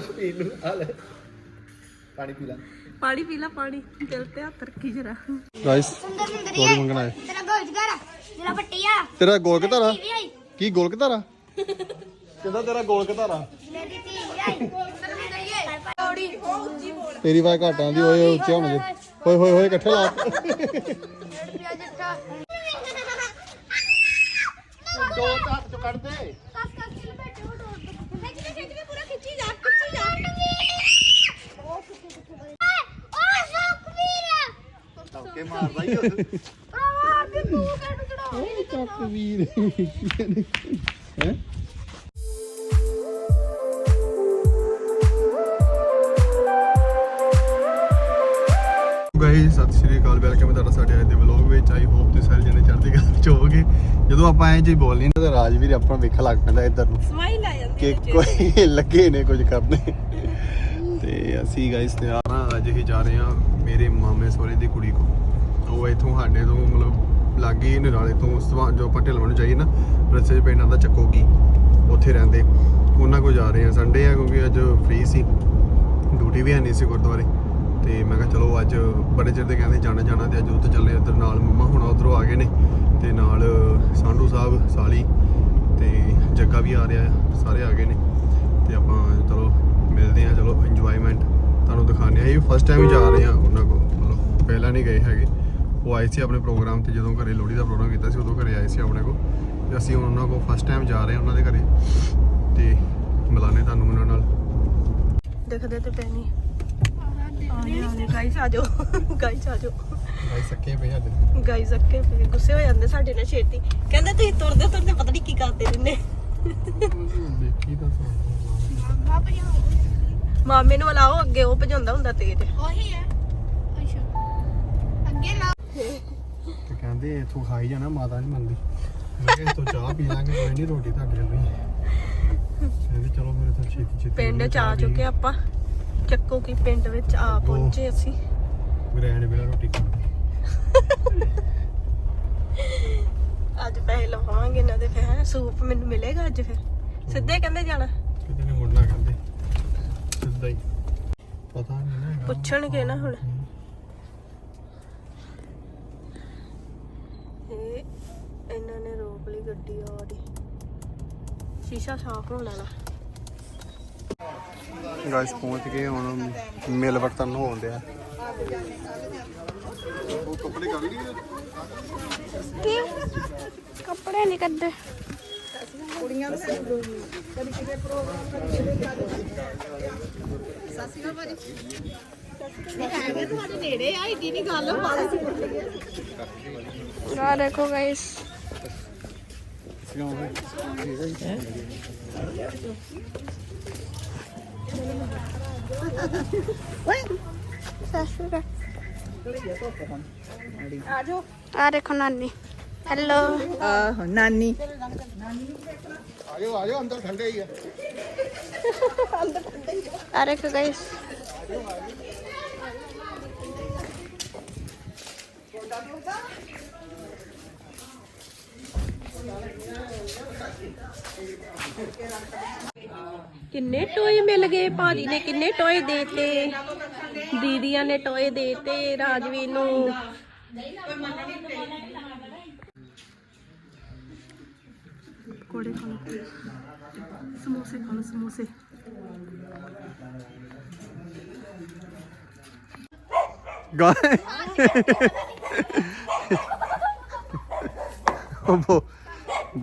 ਪੀਣ ਨੂੰ ਆ ਲੈ। ਪਾਣੀ ਪੀ ਲੈ। ਪਾਣੀ ਪੀ ਲੈ ਪਾਣੀ। ਦਿਲ ਤੇ ਹੱਥ ਰੱਖੀ ਜਰਾ। ਗਾਇਸ ਸੁੰਦਰ ਸੁੰਦਰ ਥੋੜੀ ਮੰਗਣਾ ਹੈ ਤੇਰਾ ਗੋਲਜਗਰ ਜਿਹੜਾ ਪੱਟੀਆ। ਤੇਰਾ ਗੋਲ ਆਈ ਕੀ ਗੋਲ ਕਿਤਾਰਾ ਕਿਹਦਾ ਤੇਰਾ ਗੋਲ ਕਿਤਾਰਾ ਮੇਰੀ ਧੀ ਆਈ ਸੁੰਦਰ ਸੁੰਦਰ ਆਈ ਤੋੜੀ ਉੱਚੀ ਬੋਲ। ਤੇਰੀ ਵਾਰ ਘੱਟ ਆਉਂਦੀ ਓਏ ਉੱਚੇ ਹੋਣਗੇ। ਹੋਏ ਹੋਏ ਹੋਏ ਇਕੱਠੇ ਲਾ। ਪਿਆ ਜੱਟਾ ਦੋ ਹੱਥ ਚ ਕੱਢ ਦੇ ਕਸ ਕਸ ਕੇ ਲਪੇਟੇ ਉਹ ਡੋਰ ਤੋਂ ਖਿੱਚ ਕੇ ਖਿੱਚ ਕੇ ਪੂਰਾ ਖਿੱਚੀ ਜਾ ਖਿੱਚੀ ਜਾ ਉਹ ਕਿੱਥੇ ਕਿੱਥੇ ਗਈ ਉਹ ਸੁਖਵੀਰ ਧੱਕੇ ਮਾਰਦਾ ਹੀ ਉਹ ਭਰਾਵਾ ਤੇ ਤੂੰ ਕਿਹਨੂੰ ਚੜਾਉ ਚੱਕ ਵੀਰ ਹੈ ਗਾਇਸ ਸਤਿ ਸ਼੍ਰੀ ਅਕਾਲ। ਵੈਲਕਮ ਹੈ ਤੁਹਾਡਾ ਸਾਡੇ ਅੱਜ ਦੇ ਵਲੌਗ ਵਿੱਚ। ਆਈ ਹੋਪ ਤੇ ਸਾਰੇ ਜਣੇ ਚੜ੍ਹਦੀ ਕਲਾ ਵਿੱਚ ਹੋਵੋਗੇ। ਜਦੋਂ ਆਪਾਂ ਐਂ ਜੀ ਬੋਲਨੀ ਨਾ ਤਾਂ ਰਾਜਵੀਰ ਆਪਾਂ ਵੇਖਣ ਲੱਗ ਪੈਂਦਾ ਇੱਧਰ ਨੂੰ। ਸਮਾਈਲ ਆ ਜਾਂਦੀ ਕਿ ਕੋਈ ਲੱਗੇ ਨੇ ਕੁਝ ਕਰਨੇ। ਤੇ ਅਸੀਂ ਗਾਇਸ ਤਿਆਰ ਹਾਂ ਅੱਜ ਹੀ ਜਾ ਰਹੇ ਹਾਂ ਮੇਰੇ ਮਾਮੇ ਸੋਰੇ ਦੀ ਕੁੜੀ ਕੋ ਉਹ ਇਥੋਂ ਸਾਡੇ ਤੋਂ ਮਤਲਬ ਲਾਗੇ ਹੀ ਨਰਾਲੇ ਤੋਂ ਸਵਾ- ਜੋ ਆਪਾਂ ਢਿਲਵਾਂ ਨੂੰ ਜਾਈਏ ਨਾ, ਰਸਤੇ 'ਚ ਪਿੰਡਾਂ ਦਾ ਚੱਕੋਗੀ। ਉੱਥੇ ਰਹਿੰਦੇ। ਉਹਨਾਂ ਕੋ ਜਾ ਰਹੇ ਹਾਂ। ਸੰਡੇ ਆ ਕਿਉਂਕਿ ਅੱਜ ਫ੍ਰੀ ਸੀ। ਡਿਊਟੀ ਵੀ ਹੈ ਨਹੀਂ ਸੀ ਗੁਰਦੁਆਰੇ। ਤੇ ਮੈਂ ਕਿਹਾ ਚਲੋ ਅੱਜ ਬੜੇ ਚਿਰ ਦੇ ਕਹਿੰਦੇ ਜਾਣਾ ਜਾਣਾ ਤੇ ਅੱਜ ਉੱਥੇ ਚੱਲੇ ਇੱਧਰ ਨਾਲ ਮੰਮਾ ਹੁਣ ਉਧਰੋਂ ਆ ਗਏ ਨੇ। ਤੇ ਨਾਲ ਸਾਂਢੂ ਸਾਹਿਬ, ਸਾਲੀ ਤੇ ਜੱਗਾ ਵੀ ਆ ਰਿਹਾ ਸਾਰੇ ਆ ਗਏ ਨੇ। ਤੇ ਆਪਾਂ ਚਲੋ ਮਿਲਦੇ ਆ ਚਲੋ ਇੰਜੋਇਮੈਂਟ ਤੁਹਾਨੂੰ ਦਿਖਾਣੇ ਆ ਇਹ ਫਸਟ ਟਾਈਮ ਜਾ ਰਹੇ ਆ ਉਹਨਾਂ ਕੋਲ। ਮਤਲਬ ਪਹਿਲਾਂ ਨਹੀਂ ਗਏ ਹੈਗੇ। ਉਹ ਆਏ ਸੀ ਆਪਣੇ ਪ੍ਰੋਗਰਾਮ ਤੇ ਜਦੋਂ ਘਰੇ ਲੋਹੜੀ ਦਾ ਪ੍ਰੋਗਰਾਮ ਕੀਤਾ ਸੀ ਉਦੋਂ ਘਰੇ ਆਏ ਸੀ ਆਪਣੇ ਕੋਲ ਤੇ ਅਸੀਂ ਹੁਣ ਉਹਨਾਂ ਕੋਲ ਫਸਟ ਟਾਈਮ ਜਾ ਰਹੇ ਉਹਨਾਂ ਦੇ ਘਰੇ ਤੇ ਮਿਲਾਨੇ ਤੁਹਾਨੂੰ ਉਹਨਾਂ ਨਾਲ। ਦਿਖਦੇ ਤੇ ਪੈਣੀ ਗਾਈਸ ਆ ਜਾਓ। ਗਾਈਸ ਆ ਜਾਓ। ਭਾਈ ਸੱਕੇ ਪਏ ਸਾਡੇ ਗਾਈਸ ਅੱਕੇ ਪਏ ਗੁੱਸੇ ਹੋ ਜਾਂਦੇ ਸਾਡੇ ਨਾਲ ਛੇਤੀ। ਕਹਿੰਦੇ ਤੁਸੀਂ ਤੁਰਦੇ ਤੁਰਦੇ ਪਤਾ ਨਹੀਂ ਕੀ ਕਰਦੇ ਰਹਿੰਦੇ ਦੇਖੀ ਤਾਂ ਸਹੀ। ਮਾਮੇ ਨੂੰ ਬੁਲਾਓ ਅੱਗੇ ਉਹ ਭਜਾਉਂਦਾ ਹੁੰਦਾ ਤੇਜ਼। ਉਹੀ ਹੈ। ਕਹਿੰਦੇ ਇਥੋਂ ਖਾਈ ਜਾਣਾ ਮਾਤਾ ਨਹੀਂ ਮੰਨਦੀ ਮੈਂ ਕਿਹਾ ਇਥੋਂ ਚਾਹ ਪੀ ਲਾਂਗੇ ਕੋਈ ਨਹੀਂ ਰੋਟੀ ਤੁਹਾਡੇ ਲਈ। ਕਹਿੰਦੇ ਚਲੋ ਮੇਰੇ ਤੋਂ ਛੇਤੀ ਛੇਤੀ ਪਿੰਡ ਚ ਆ ਚੁੱਕੇ ਆਪਾਂ। ਚੱਕੋ ਕੀ ਪਿੰਡ ਵਿੱਚ ਆ ਪਹੁੰਚੇ ਅਸੀਂ। ਗ੍ਰੈਂਡ ਵੇਲਾ ਰੋਟੀ ਖਾਣੀ। ਅੱਜ ਪੈਸੇ ਲਵਾਵਾਂਗੇ ਇਹਨਾਂ ਦੇ ਫਿਰ। ਸੂਪ ਮੈਨੂੰ ਮਿਲੇਗਾ ਅੱਜ ਫਿਰ? ਸਿੱਧੇ ਕਹਿੰਦੇ ਜਾਣਾ? ਕਿਤੇ ਨੇ ਮੁੜਨਾ ਕਹਿੰਦੇ। ਸਿੱਧਾ ਹੀ। ਪਤਾ ਨਹੀਂ ਨਾ। ਪੁੱਛਣਗੇ ਨਾ ਹੁਣ ਇਹ ਇਹਨਾਂ ਨੇ ਰੋਕ ਲਈ ਗੱਡੀ ਆ ਰਹੀ ਸ਼ੀਸ਼ਾ ਸਾਫ਼ ਹੋਣ ਵਾਲਾ। ਗਾਇਸ ਪਹੁੰਚ ਗਏ ਹੁਣ ਮਿਲ ਵਰਤਨ ਹੋਣ ਡਿਆ। ਉਹ ਕੱਪੜੇ ਕਰ ਲਈ ਕੱਪੜੇ ਨਹੀਂ ਕੱਢੇ। ਆ ਦੇਖੋ ਗਾਇਸ ਆ ਦੇਖੋ ਨਾਨੀ ਹੈਲੋ ਆਹੋ ਨਾਨੀ ਆਜੋ ਆਜੋ ਅੰਦਰ ਠੰਡੇ ਹੀ ਆ ਆ ਦੇਖੋ ਗਾਇਸ আর এখন নানি হ্যালো নানি আর একটু গাইস Thank you. ਕਿੰਨੇ ਟੋਏ ਮਿਲ ਗਏ ਭਾਜੀ ਨੇ? ਕਿੰਨੇ ਟੋਏ ਦੇਤੇ ਦੀਦੀਆਂ ਨੇ ਟੋਏ ਦੇਤੇ ਰਾਜਵੀਰ ਨੂੰ। ਕੋੜੇ ਖਾ ਲਓ ਸਮੋਸੇ ਖਾ ਲਓ ਸਮੋਸੇ। ਗਾਏ ਉਹ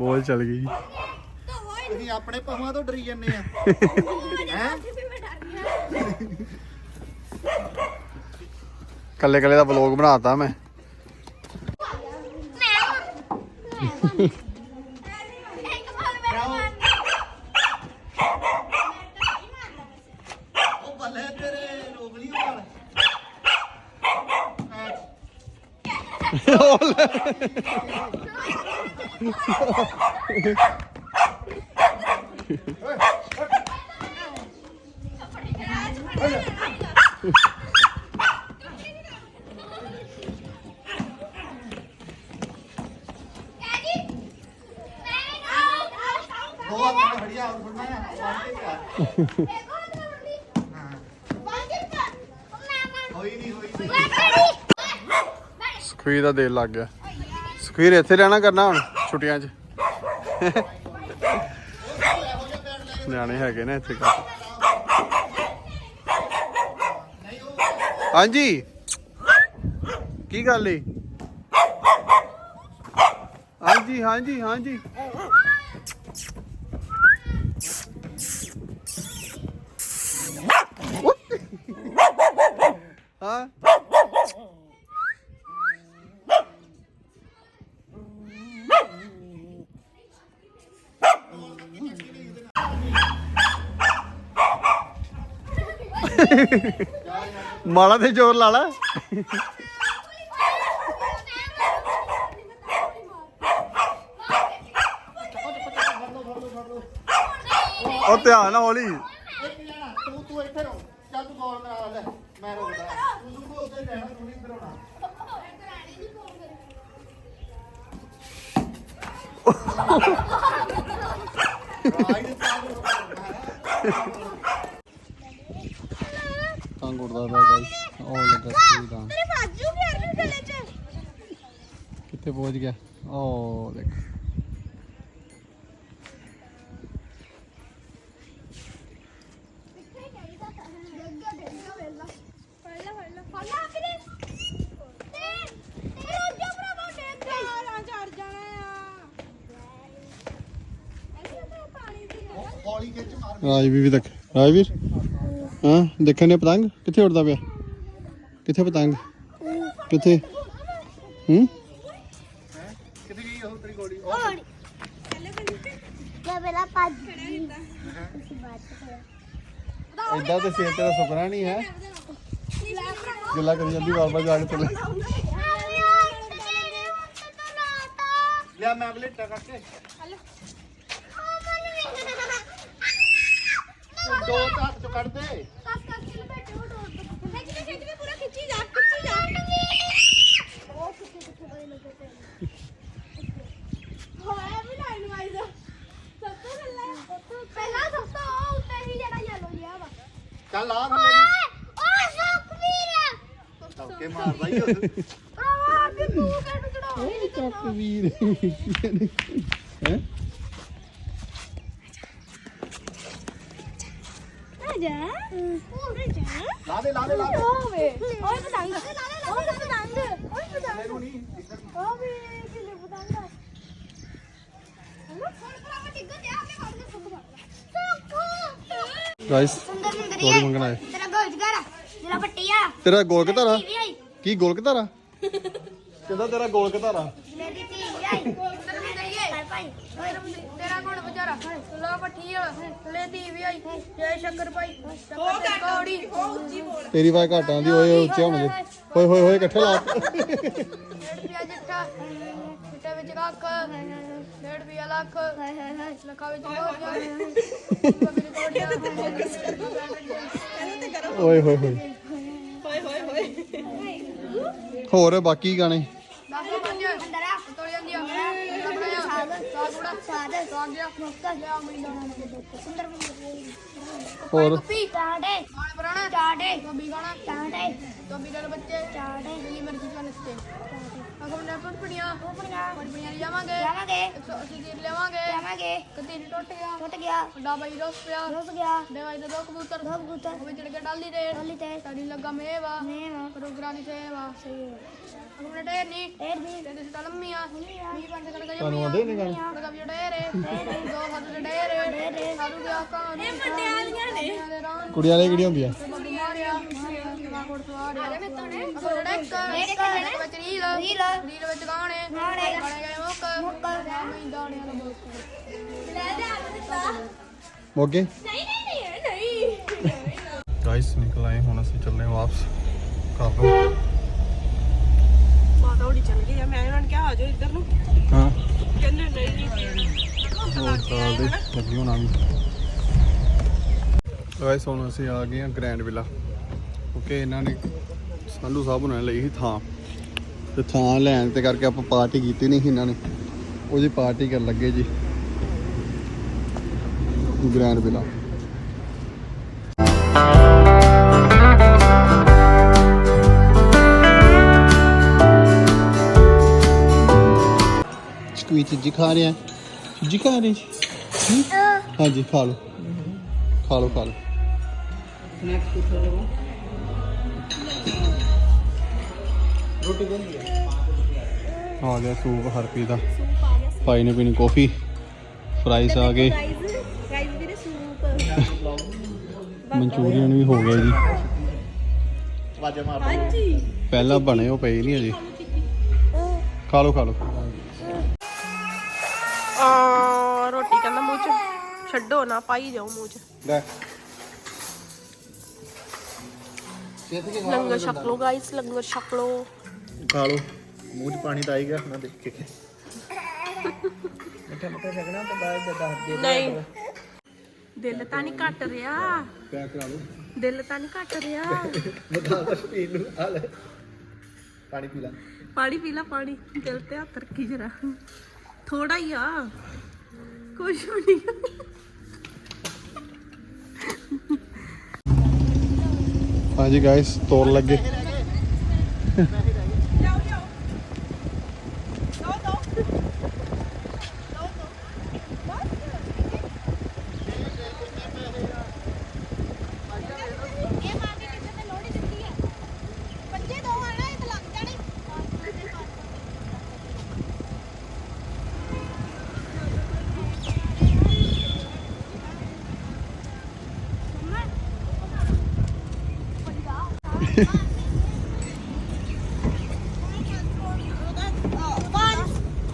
ਬੋਲ ਚੱਲ ਗਈ। ਤੁਸੀਂ ਆਪਣੇ ਪਹੁਆਂ ਤੋਂ ਡਰੀ ਜੰਨੇ ਆ। ਹੈ? ਕੱਲੇ ਕੱਲੇ ਦਾ ਵਲੌਗ ਬਣਾਤਾ ਮੈਂ। ਉਹ ਬੱਲੇ ਤੇਰੇ ਸੁਖਵੀਰ ਦਾ ਦਿਲ ਲੱਗ ਗਿਆ। ਸੁਖਵੀਰ ਇੱਥੇ ਰਹਿਣਾ ਕਰਨਾ ਹੁਣ? ਛੁੱਟੀਆਂ 'ਚ। ਨਿਆਣੇ ਹੈਗੇ ਨੇ ਇੱਥੇ ਹਾਂਜੀ। ਕੀ ਗੱਲ ਏ? ਹਾਂਜੀ ਹਾਂਜੀ ਹਾਂਜੀ। ਹਾਂ। ਮਾਲਾ ਤੇ ਜ਼ੋਰ ਲਾ ਲਾ। ਉਹ ਧਿਆਨ ਨਾਲ ਹੌਲੀ। ਤੂੰ ਤੂੰ ਇੱਥੇ ਰੋ ਚੱਲ ਤੂੰ ਗੋਲ ਕਰਾ ਲੈ ਮੈਂ ਰੋਕਦਾ ਤੂੰ ਤੂੰ ਉੱਥੇ ਜਾਣਾ ਤੂੰ ਨਹੀਂ ਇੱਧਰ ਆਉਣਾ ਆਈ ਦੇ ਤਾਂ ਤਾਂ ਗੁਰਦਾ ਪਿਆ ਗਾਇਸ ਉਹ ਲੱਗਾ ਸੀ ਤਾਂ ਤੇਰੇ ਬਾਜੂ ਘੇਰ ਨੂੰ ਗਲੇ 'ਚ ਕਿੱਥੇ ਪਹੁੰਚ ਗਿਆ ਉਹ ਦੇਖ ਕਿੱਥੇ ਚਾਹੀਦਾ ਤਾਂ ਡੇਗਾ ਡੇਗਾ ਵੇਲਾ ਫੜ ਲੈ ਫੜ ਲੈ ਫੜ ਲੈ ਵੀਰੇ ਤੇ ਤੇ ਰੋਜਾ ਭਰਾਵਾ ਡੇਗਾ ਰਾਂ ਚੜ ਜਾਣਾ ਆ ਐਸੇ ਤੇ ਪਾਣੀ ਦੀ ਜਗ੍ਹਾ ਹੌਲੀ ਖਿੱਚ ਮਾਰ ਰਾਜਵੀਰ ਵੀ ਦੇਖ। ਰਾਜਵੀਰ? ਹਾਂ, ਦੇਖਣ ਨੇ ਪਤੰਗ? ਕਿੱਥੇ ਉੱਡਦਾ ਪਿਆ? ਕਿੱਥੇ ਪਤੰਗ? ਕਿੱਥੇ? ਹੂੰ? ਹੋਰ ਕਿਆ ਵੇਲਾ ਪੱਜ ਐਡਾ ਤੇ ਸਿਰ ਤੇਰਾ ਸੁਪਨਾ ਨਹੀਂ ਹੈ। ਗੱਲਾਂ ਕਰੀ ਜਾਂਦੀ ਵਾਰ ਵਾਰ ਜਾ ਕੇ ਥੱਲੇ ਲਿਆ ਮੈਂ ਬਲੇਟਾ ਕਰਕੇ ਉਹ ਦੋ ਤਾਂ ਹੱਥ ਚੋਂ ਕੱਢ ਦੇ ਪਹਿਲਾਂ ਸਭ ਤੋਂ ਉਹ ਉੱਤੇ ਹੀ ਜਿਹੜਾ ਯੈਲੋ ਜਿਹਾ ਵਾ ਚੱਲ ਆ ਥੱਲੇ ਨੂੰ ਓਏ ਸੁਖਵੀਰ ਧੱਕੇ ਮਾਰਦਾ ਹੀ ਉਹ ਭਰਾਵਾ ਅੱਗੇ ਤੂੰ ਕਿਹਨੂੰ ਚੜਾਉਣੀ ਚੱਕਵੀਰ ਹੈ ਆ ਜਾ ਹੋਰ ਜਾ ਲਾ ਦੇ ਲਾ ਦੇ ਲਾ ਦੇ ਓਏ ਓਏ ਪਤੰਗ ਓਏ ਪਤੰਗ ਓਏ ਪਤੰਗ ਮੈਨੂੰ ਨਹੀਂ ਇੱਧਰ ਓਏ ਕਿਲੇ ਪਤੰਗ ਹਲੋ ਫੜ ਭਰਾਵਾ ਡਿੱਗ ਜਾ ਕੇ ਫੜ ਕੇ ਸੁੱਕ ਸੁੱਕ ਗਾਇਸ ਤੋੜੀ ਮੰਗਣਾ ਹੈ ਤੇਰਾ ਪੱਟੀ ਆ ਤੇਰਾ ਗੋਲ ਕਿਧਾਰਾ ਟੀਵੀ ਆਈ। ਕੀ ਗੋਲ ਕਿਧਾਰਾ ਕਿਹਦਾ ਤੇਰਾ ਗੋਲ ਕਿਧਾਰਾ ਮੇਰੀ ਆਈ। ਭਾਈ ਤੇਰਾ ਕੋਣ ਵਿਚਾਰਾ ਲਾ ਪੱਠੀ ਲੈ ਟੀਵੀ ਆਈ। ਜੈ ਸ਼ੱਕਰ ਭਾਈ ਸ਼ੱਕਰ ਕੌੜੀ। ਉੱਚੀ ਬੋਲ ਤੇਰੀ ਆਵਾਜ਼ ਘੱਟ ਆਉਂਦੀ ਓਏ ਉੱਚਾ ਹੋਣੇ ਹੋਏ ਹੋਏ ਹੋਏ ਇਕੱਠੇ ਲਾ। ਵਿੱਚ ਕੱਖ ਡੇਢ ਰੁਪਿਆ ਲੱਖ ਲੱਖਾਂ ਵਿੱਚ ਓਏ ਹੋਏ ਹੋਏ ਹੋਰ ਬਾਕੀ ਗਾਣੇ ਸਾਗ ਸਾਗ ਸਾਗ ਹੋਰ? ਚਾੜੇ ਮਾਣ ਪਰਾਣਾ ਚਾੜੇ ਗੋਬੀ ਖਾਣਾ ਚਾੜੇ ਦੇ ਬੱਚੇ ਚਾੜੇ ਨੀ ਮਿਰਚ ਚਾ ਨਸਤੇ ਅਗਮ ਨੇ ਪੜਪੜੀਆਂ ਉਪਰੀਆਂ ਪੜਪੜੀਆਂ ਲਿਆਵਾਂਗੇ ਜਾਵਾਂਗੇ। 180 ਦੀ ਲਿਆਵਾਂਗੇ ਜਾਵਾਂਗੇ। ਕਤੀਰੀ ਟੁੱਟ ਗਿਆ। ਟੁੱਟ ਗਿਆ। ਵੱਡਾ ਬਾਈ ਰੁੱਸ ਪਿਆ ਰੁੱਸ ਗਿਆ। ਦੇਵਾਈ ਦਾ ਦੋ ਕਬੂਤਰ ਦੋ ਕਬੂਤਰ ਉਹ ਵਿਚੜ ਕੇ ਡਾਲੀ ਦੇ ਟੋਲੀ ਤੇ। ਸਾਡੀ ਲੱਗਾ ਮੇਵਾ ਮੇਵਾ ਪ੍ਰੋਗਰਾਮ ਦੀ ਸੇਵਾ ਸਹੀ ਹੈ। ਆਪਣੇ ਟੇਰ ਨਹੀਂ ਢੇਰ ਵੀ ਤੇ ਸਿੱਟਾ ਲੰਮੀਆਂ ਮੀਂਹ ਪੰਜ ਕਰ ਗਏ ਤੁਹਾਨੂੰ ਆਉਂਦੇ ਨੇ ਗਾਣੇ ਉਹਦਾ ਵੀ ਡੇਰੇ ਦੋ ਹੱਥ ਦੇ ਡੇਰੇ ਸਾਰੂ ਗਿਆ। ਕਾਂ ਇਹ ਪਟਿਆਲੀਆਂ ਨੇ ਕੁੜੀਆਂ ਵਾਲੇ ਕਿਹੜੀ ਹੁੰਦੀਆਂ ਬੱਬੂ ਮਾਰਿਆ ਨਵਾਂ ਕੋਟ ਸਵਾਰਿਆ ਅਗਰ ਡੈਕ ਡੈਕ ਡੈਕ ਵਿੱਚ ਰੀਲ ਰੀਲ ਰੀਲ ਵਿੱਚ ਗਾਣੇ ਗਾਣੇ। ਗਾਣੇ ਗਏ ਮੁੱਕ ਮੁੱਕ। ਮੈਂ ਦਾਣਿਆਂ ਦਾ ਮੁੱਕ ਲੈ ਜਾ ਦਿੱਤਾ ਮੋਗੇ? ਨਹੀਂ ਨਹੀਂ ਨਹੀਂ ਨਹੀਂ ਗਾਇਸ ਨਿਕਲ ਆਏ ਹੁਣ ਅਸੀਂ ਚੱਲੇ ਹਾਂ ਵਾਪਸ ਘਰ ਨੂੰ। ਮਾਤਾ ਹੋਣੀ ਚੱਲ ਗਈ ਆ ਮੈਂ ਉਹਨਾਂ ਨੇ ਕਿਹਾ ਆ ਜਾਓ ਇੱਧਰ ਨੂੰ। ਹਾਂ। ਕਹਿੰਦੇ ਨਹੀਂ ਨਹੀਂ। ਹੋਰ ਸਾਲ ਦੇ ਲੱਗੀ ਹੋਣਾ ਵੀ। ਗਾਇਸ ਹੁਣ ਅਸੀਂ ਆ ਗਏ ਹਾਂ ਗ੍ਰੈਂਡ ਵਿਲਾ ਓਕੇ ਇਹਨਾਂ ਨੇ ਸੰਧੂ ਸਾਹਿਬ ਉਹਨਾਂ ਲਈ ਸੀ ਥਾਂ। ਤੇ ਥਾਂ ਲੈਣ ਤੇ ਕਰਕੇ ਆਪਾਂ ਪਾਰਟੀ ਕੀਤੀ ਨਹੀਂ ਇਹਨਾਂ ਨੇ। ਉਹਦੀ ਪਾਰਟੀ ਕਰਨ ਲੱਗੇ ਜੀ। ਗ੍ਰੈਂਡ ਵਿਲਾ ਕੋਈ ਚੀਜ਼ ਖਾ ਰਿਹਾ। ਜੀ ਖਾ ਰਹੇ ਹਾਂਜੀ ਖਾ ਲਓ। ਖਾ ਲਓ ਖਾ ਲਓ। ਆ ਗਿਆ ਸੂਪ ਹਰਪੀ ਦਾ। ਭਾਈ ਨੇ ਪੀਣੀ ਕਾਫੀ ਫਰਾਈਜ਼ ਆ ਗਏ। ਗਾਈਜ਼ ਵੀਰੇ ਸੂਪ ਮਨਚੂਰੀਅਨ ਵੀ ਹੋ ਗਿਆ ਜੀ। ਵਾਜਾ ਮਾਰ ਹਾਂਜੀ। ਪਹਿਲਾਂ ਬਣੇ ਉਹ ਪਏ ਨਹੀਂ ਅਜੇ। ਖਾ ਲਓ ਖਾ ਲਓ। ਆ ਰੋਟੀ ਕਹਿੰਦਾ ਮੂੰਹ ਚ। ਛੱਡੋ ਨਾ ਪਾਈ ਜਾਓ ਮੂੰਹ ਚ। ਲੈ। ਲੰਗਰ ਛਕ ਲਓ ਗਾਈਸ ਲੰਗਰ ਛਕ ਲਓ। ਖਾ ਲਓ। ਮੂੰਹ 'ਚ ਪਾਣੀ ਤਾਂ ਆਏਗਾ ਨਾ ਦੇਖ ਕੇ। ਨਹੀਂ। ਦਿਲ ਤਾਂ ਨਹੀਂ ਘਟ ਰਿਹਾ। ਪੈਕ ਕਰਾ ਲਓ। ਦਿਲ ਤਾਂ ਨਹੀਂ ਘਟ ਰਿਹਾ। ਬਤਾ ਕੁਛ ਪੀ ਲੂ ਆ ਲੈ ਪਾਣੀ ਪੀ ਲੈ। ਪਾਣੀ ਪੀ ਲੈ ਪਾਣੀ। ਦਿਲ ਤੇ ਹੱਥ ਰੱਖੀ ਜਰਾ। ਥੋੜਾ ਹੀ ਆ। ਕੁਛ ਵੀ ਨਹੀਂ। ਹਾਂਜੀ ਗਾਇਸ ਤੋੜ ਲੱਗੇ ਇਹ ਮਾਰ ਕੇ ਕਿਸੇ ਤੇ ਲੋੜੀ ਦਿੱਤੀ ਹੈ ਪੰਜੇ ਦੋ ਆਣਾ ਇਹ ਤਾਂ ਲੱਗ ਜਾਣੇ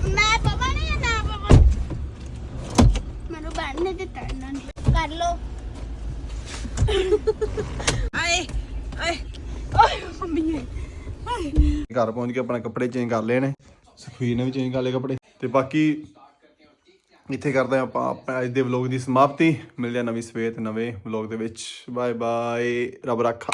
ਮੈਂ ਪਪਾ ਨੇ ਜਾਂ ਨਾ ਪਪਾ ਮੈਨੂੰ ਬੈਠ ਨੇ ਦਿੱਤਾ ਇਹਨਾਂ ਨੇ ਕਰ ਲੋ ਆਏ ਆਏ। ਓਏ ਮੰਮੀ ਘਰ ਪਹੁੰਚ ਕੇ ਆਪਣੇ ਕੱਪੜੇ ਚੇਂਜ ਕਰ ਲਏ ਨੇ। ਸੁਖਵੀਰ ਨੇ ਵੀ ਚੇਂਜ ਕਰ ਲਏ ਕੱਪੜੇ। ਤੇ ਬਾਕੀ ਇੱਥੇ ਕਰਦੇ ਹਾਂ ਆਪਾਂ ਆਪਣੇ ਅੱਜ ਦੇ ਵਲੌਗ ਦੀ ਸਮਾਪਤੀ। ਮਿਲਦੇ ਹਾਂ ਨਵੀਂ ਸਵੇਰ ਤੇ ਨਵੇਂ ਵਲੌਗ ਦੇ ਵਿੱਚ। ਬਾਏ ਬਾਏ ਰੱਬ ਰੱਖਾ।